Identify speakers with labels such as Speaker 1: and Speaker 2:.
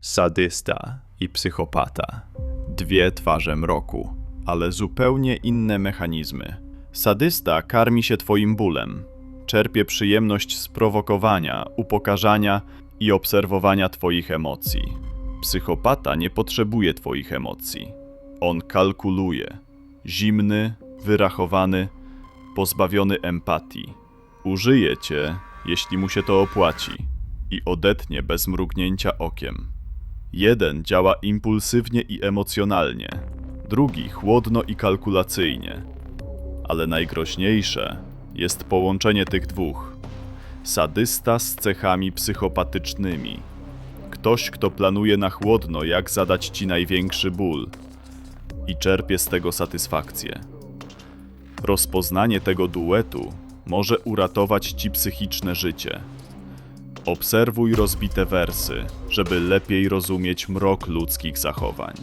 Speaker 1: Sadysta i psychopata. Dwie twarze mroku, ale zupełnie inne mechanizmy. Sadysta karmi się twoim bólem. Czerpie przyjemność z prowokowania, upokarzania i obserwowania twoich emocji. Psychopata nie potrzebuje twoich emocji. On kalkuluje. Zimny, wyrachowany, pozbawiony empatii. Użyje cię, jeśli mu się to opłaci, i odetnie bez mrugnięcia okiem. Jeden działa impulsywnie i emocjonalnie, drugi chłodno i kalkulacyjnie. Ale najgroźniejsze jest połączenie tych dwóch. Sadysta z cechami psychopatycznymi. Ktoś, kto planuje na chłodno, jak zadać ci największy ból i czerpie z tego satysfakcję. Rozpoznanie tego duetu może uratować ci psychiczne życie. Obserwuj rozbite wersy, żeby lepiej rozumieć mrok ludzkich zachowań.